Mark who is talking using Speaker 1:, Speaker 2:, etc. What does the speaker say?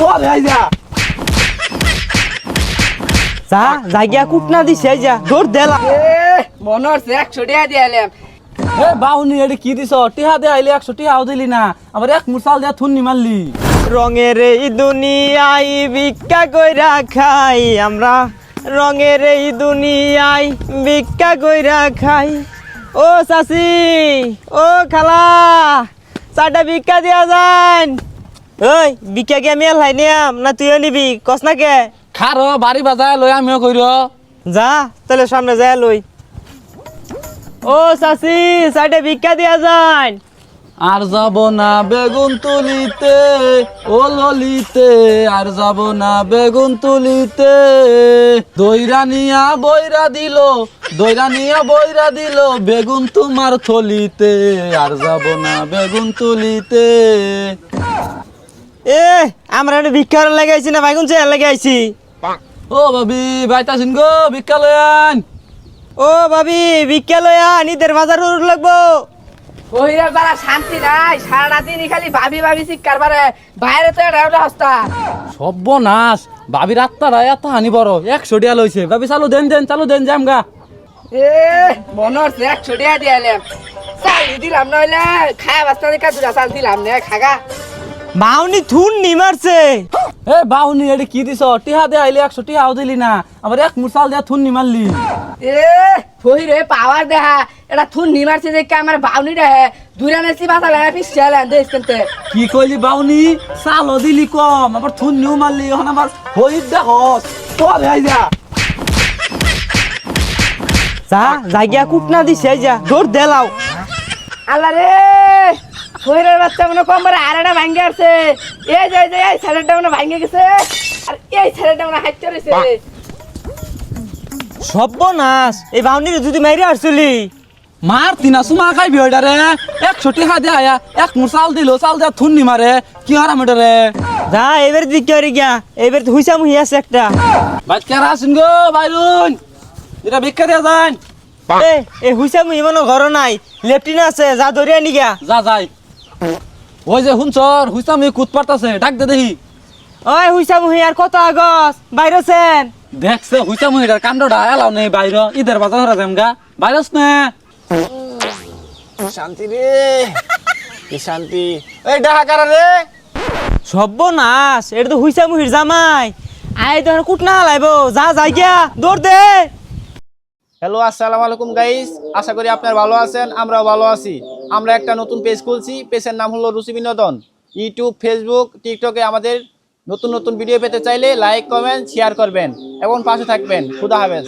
Speaker 1: তোর এই যা
Speaker 2: যা জায়গা কুটনা দিছে যা দৌড় দেলা
Speaker 3: এ মনে হচ্ছে একশো টাকা দিয়ে
Speaker 1: এ বাউনি এডি কি দিছ? টিহা দে আইলে একশো টিহাও দিলি না। আবার এক মুরসাল দিয়া থুন্নি মারলি।
Speaker 2: রঙের এই দুনিয়ায় ভিক্ষা কইরা খাই আমরা। রঙের এই দুনিয়ায় ভিক্ষা কইরা খাই। ও চাচি ও খালা চারটা ভিক্ষা দিয়া যান। ওই ভিক্ষা কি আমি এলাই নিয়াম না তুইও নিবি? কস না কে?
Speaker 1: খারো বাড়ি বাজায় লই আমিও কইর
Speaker 2: যা তাহলে সামনে যায় লই ও চাচি চারটা ভিক্ষা দিয়া যান
Speaker 1: আর যাব না বেগুন তুলিতে ও ললিতে আর যাব না বেগুন তুলিতে। দইরা নিয়া বইরা দিল দইরা নিয়া বইরা দিল বেগুন তোমার থলিতে। আর যাব না বেগুন তুলিতে।
Speaker 2: এ আমরা একটা ভিক্ষা লাগাইছি না বাইগুন চেয়ার লাগাইছি
Speaker 1: ও ভাবি বাইতাছিন গো ভিক্ষা লয়ান
Speaker 2: ও ভাবি ভিক্ষা লয়া নিদের বাজার উড় লাগবো।
Speaker 3: ওইরা যারা শান্তি নাই সারাটা দিনই খালি ভাবি ভাবি চিৎকার পারে বাইরে তো এটা একটা হস্তা
Speaker 1: সর্বনাশ ভাবির আত্মারা এত হানি বড় একশো টিয়া লইছে। ভাবি চালু দেন দেন চালু দেন যাম গা।
Speaker 3: এ মনে হচ্ছে একশো টাকা দিয়ে এলাম চাল দিলাম নইলে খায়া বাস্তা দেখা দুটা চাল দিলাম নে খাগা
Speaker 2: মাউনি থুন নি মারছে।
Speaker 1: এ বাউনি এডি কি দিছ? টিহা দে আইলে একশো টিহাও দিলি না। আবার এক মুরসাল দিয়া থুন্নি মারলি।
Speaker 3: এ ফহি রে পাওয়ার দেখা এটা থুন নিমারছে দেখে আমার বাউনি দেহে দূরে নেছি বাসা লাগে পিছিয়ে এলেন দেখতে
Speaker 1: কি কইলি বাউনি? চালও দিলি কম আবার থুন্নিও মারলি। এখন আবার হইত দেখ তোর এই যা।
Speaker 2: যা জায়গা কুটনা দিছে যা। দৌড় দেলাও।
Speaker 3: আল্লাহ রে! ফহিরের বাচ্চা মনে কম করে আর একটা ভাঙ্গে আছে এই যে এই যে এই ছেলেটা মনে ভাঙ্গে গেছে। আর এই ছেলেটা মনে হাইট রয়েছে
Speaker 2: সর্বনাশ। এই বাউনির যদি মাইরে আসছিলি।
Speaker 1: মার তিনা সুমা খাইবি ওইটারে একশো টিহা দে আয়া। এক মুর চাল দিল চাল দিয়া থুন্নি মারে। কি হারাম এটারে
Speaker 2: যা এবার দিকে আর গিয়া। এবার তো হুইসা মুহি আছে একটা।
Speaker 1: বাইত কেরা আসুন গো? বাইরুন। এটা ভিক্ষা দিয়া যান।
Speaker 2: এ হুইসা মুহি মনে ঘর নাই। লেফটিন আছে যা ধরে আনি গিয়া।
Speaker 1: যা যাই। ওই যে হুনচর হুইসামি কুত পারতাছে ডাক দে দেখি।
Speaker 2: ওই হুইসা মুহি আর কত আগস? বাইরেছেন?
Speaker 1: দেখছে হুইসামি এটার কাণ্ডটা এলাও নেই বাইর ঈদের বাজার হরা যাম গা। বাইরস না।
Speaker 2: শান্তি রে কি শান্তি। এই ডাহা কারা রে? সর্বনাশ এটা তো হুইসা মুহির জামাই আই তো কুটনা লাইব যা যাই গিয়া দৌড় দে।
Speaker 4: হ্যালো আসসালামু আলাইকুম গাইস আশা করি আপনারা ভালো আছেন আমরাও ভালো আছি। আমরা একটা নতুন পেজ খুলছি। পেজের নাম হলো রুচি বিনোদন। ইউটিউব ফেসবুক টিকটকে আমাদের নতুন নতুন ভিডিও পেতে চাইলে লাইক কমেন্ট শেয়ার করবেন। এবং পাশে থাকবেন। খুদা হাফেজ।